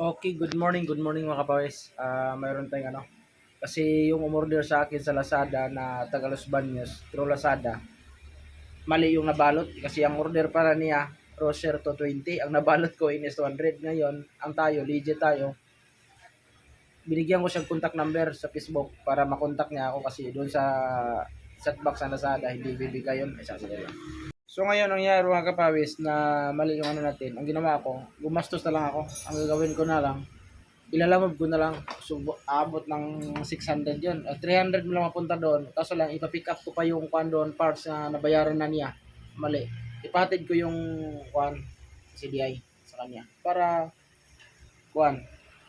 Okay, good morning, good morning mga kapawis. Ah, mayroon tayong ano. Kasi yung umorder sa akin sa Lazada na taga Los Baños, through Lazada, mali yung nabalot. Kasi ang order para niya, Rocher 220. Ang nabalot ko is 200. Ngayon, ang tayo, legit tayo. Binigyan ko siyang contact number sa Facebook para makontak niya ako kasi doon sa setbox sa Lazada, hindi bibigay yun. Ay, sasali lang. So ngayon, ang nangyari mga kapawis na mali yung ano natin, ang ginawa ko, gumastos na lang ako. Ang gagawin ko na lang, ilalamove ko na lang. So, abot ng 600 yun. Uh, 300 mo lang mapunta doon. Kaso lang, ipapick up ko pa yung kwan doon, parts na nabayaran na niya. Mali. Ipatid ko yung kwan, CDI sa kanya. Para, kwan,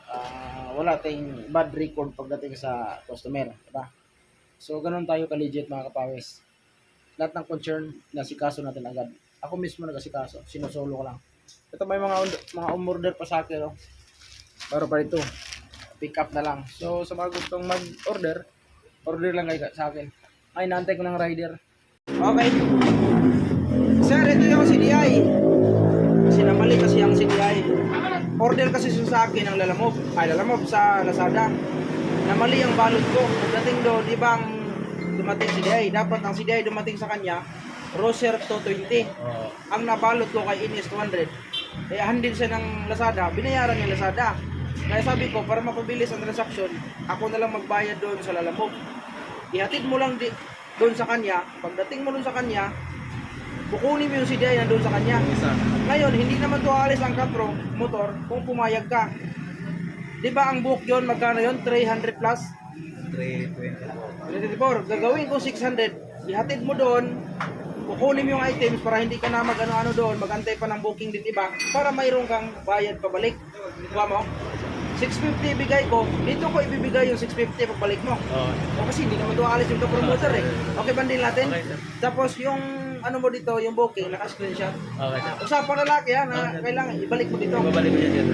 ah, wala tayong bad record pagdating sa customer. Diba? So, ganun tayo ka-legit mga kapawis lahat ng concern na si kaso natin agad. Ako mismo nag-asikaso, sinusolo ko lang. Ito may mga mga umorder pa sa akin, oh. Pero pa ito, pick up na lang. So, sa mga gustong mag-order, order lang kayo sa akin. Ay, naantay ko ng rider. Okay. Sir, ito yung CDI. Kasi namali kasi ang CDI. Order kasi sa akin ng lalamove. Ay, lalamove sa Lazada. Namali ang balot ko. Pagdating doon, di ba ang dumating CDI? Dapat ang CDI dumating sa kanya, Roser 220. Ang nabalot ko kay Ines 200. Kaya handin siya ng Lazada, binayaran ng Lazada. Kaya sabi ko, para mapabilis ang transaction, ako na lang magbayad doon sa lalamove. Ihatid mo lang di, doon sa kanya, pagdating mo doon sa kanya, kukunin mo yung CDI na doon sa kanya. Ngayon, hindi naman to alis ang katro, motor, kung pumayag ka. Di ba ang book yon magkano yon 300 plus? 324. Gagawin ko 600. Ihatid mo doon, kukunin mo yung items para hindi ka na mag ano-ano doon, magantay pa ng booking din iba, para mayroon kang bayad pabalik. Diba mo? 650 ibigay ko, dito ko ibibigay yung 650 pagbalik mo. O kasi hindi naman doon alis yung promoter eh. Okay ba din natin? Okay, sir. Tapos yung ano mo dito, yung booking, naka-screenshot. Okay, sir. Usapan lalaki ha, na kailangan ibalik mo dito. Babalik ko yan, sir.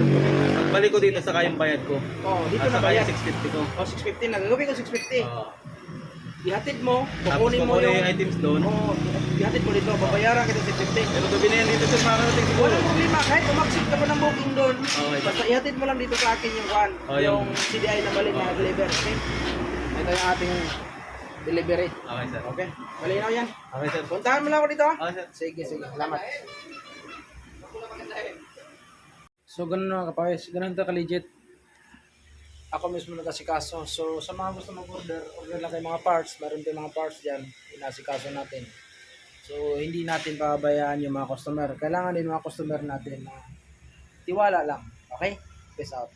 Pagbalik ko dito sa kayang bayad ko. Oh, dito At na sa bayad. kaya 650 ko. O 650 na, gagawin ko 650. Oo. Ihatid mo, kukunin mo yung... yung items doon. Oo, ihatid mo dito, babayaran kita 650. Pero gabi na yan dito sir, makakarating siguro. Walang problema, kahit umaksip ka pa ng booking doon, Okay. basta ihatid mo lang dito sa akin yung one, Oh, yung yung- CDI na balik na deliver. Okay? Ito yung ating delivery. Okay, sir. Okay? Malinaw yan. Okay, sir. Puntahan mo lang ako dito ha. Okay, sir. Sige, sige. Salamat. So, ganun mga kapawis. Ganun to ka-legit. Ako mismo nag-asikaso. So, sa mga gusto mag-order, order lang kayo mga parts. Meron tayong mga parts dyan. Inasikaso natin. So, hindi natin pabayaan yung mga customer. Kailangan din mga customer natin na tiwala lang. Okay? Peace out.